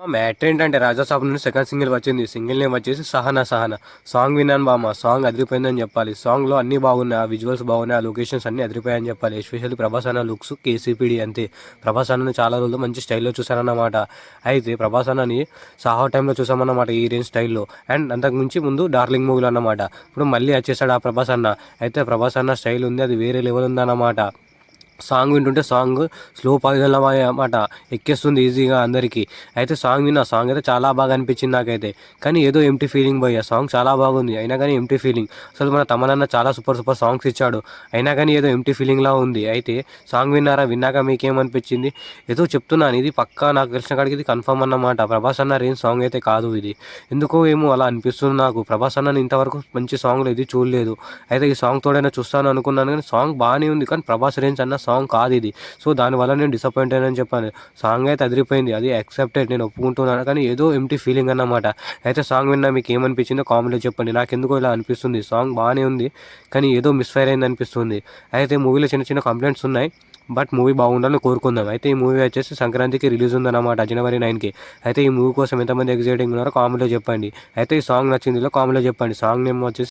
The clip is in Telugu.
మా మ్యాటర్ ఏంటంటే రాజా సాబ్ నుండి సెకండ్ సింగిల్ వచ్చింది. సింగిల్ నేమ్ వచ్చేసి సహనా సహనా. సాంగ్ విన్నాను బామ్మ. సాంగ్ అదిరిపోయిందని చెప్పాలి. సాంగ్లో అన్ని బాగున్నాయి. ఆ విజువల్స్ బాగున్నాయి. ఆ లొకేషన్స్ అన్ని అదిరిపోయాయని చెప్పాలి. ఎస్పెషల్లీ ప్రభాస్ అన్న లుక్స్ కేసీపీడి అంతే. ప్రభాస్ అన్నని చాలా రోజులు మంచి స్టైల్లో చూశారన్నమాట. అయితే ప్రభాస్ అన్నని సాహో టైంలో చూసామన్నమాట ఈ రేంజ్ స్టైల్లో అండ్ అంతకుమించి ముందు డార్లింగ్ మూవీలో అన్నమాట. ఇప్పుడు మళ్ళీ వచ్చేసాడు ఆ ప్రభాస్ అన్న. అయితే ప్రభాస్ అన్న స్టైల్ ఉంది. అది వేరే లెవెల్ ఉందన్నమాట. సాంగ్ వింటుంటే సాంగ్ స్లో పాయిజన్లో అన్నమాట ఎక్కేస్తుంది ఈజీగా అందరికీ. అయితే సాంగ్ విన్న సాంగ్ అయితే చాలా బాగా అనిపించింది నాకైతే. కానీ ఏదో ఎంటీ ఫీలింగ్ పోయి ఆ సాంగ్ చాలా బాగుంది. అయినా కానీ ఎంటీ ఫీలింగ్ అసలు మన తమనన్న చాలా సూపర్ సూపర్ సాంగ్స్ ఇచ్చాడు. అయినా కానీ ఏదో ఎంటీ ఫీలింగ్లా ఉంది. అయితే సాంగ్ విన్నారా విన్నాక మీకేమనిపించింది? ఏదో చెప్తున్నాను. ఇది పక్కా నాకు తెలిసిన కాడికి ఇది కన్ఫర్మ్ అన్నమాట. ప్రభాస్ అన్న రేంజ్ సాంగ్ అయితే కాదు ఇది. ఎందుకో ఏమో అలా అనిపిస్తుంది నాకు. ప్రభాస్ అన్న ఇంతవరకు మంచి సాంగ్లు ఇది చూడలేదు. అయితే ఈ సాంగ్ తోడైనా చూస్తాను అనుకున్నాను కానీ సాంగ్ బాగానే ఉంది. కానీ ప్రభాస్ రేంజ్ అన్న సాంగ్ కాదు ఇది. సో దానివల్ల నేను డిసప్పాయింట్ అయినని చెప్పాను. సాంగ్ అయితే అదిరిపోయింది. అది యాక్సెప్టెడ్ నేను ఒప్పుకుంటున్నాను. కానీ ఏదో ఎంటీ ఫీలింగ్ అన్నమాట. అయితే సాంగ్ విన్నా మీకు ఏమనిపించిందో కామెంట్లో చెప్పండి. నాకు ఎందుకో ఇలా అనిపిస్తుంది. సాంగ్ బాగానే ఉంది. కానీ ఏదో మిస్ఫైర్ అయింది అనిపిస్తుంది. అయితే మూవీలో చిన్న చిన్న కంప్లైంట్స్ ఉన్నాయి. బట్ మూవీ బాగుండాలని కోరుకుందాం. అయితే ఈ మూవీ వచ్చేసి సంక్రాంతికి రిలీజ్ ఉందన్నమాట. జనవరి నైన్కి. అయితే ఈ మూవీ కోసం ఎంతమంది ఎగ్జైటింగ్ ఉన్నారో కామెంట్లో చెప్పండి. అయితే ఈ సాంగ్ నచ్చిందిలో కామెంట్లో చెప్పండి. సాంగ్ నేమ్ వచ్చేసి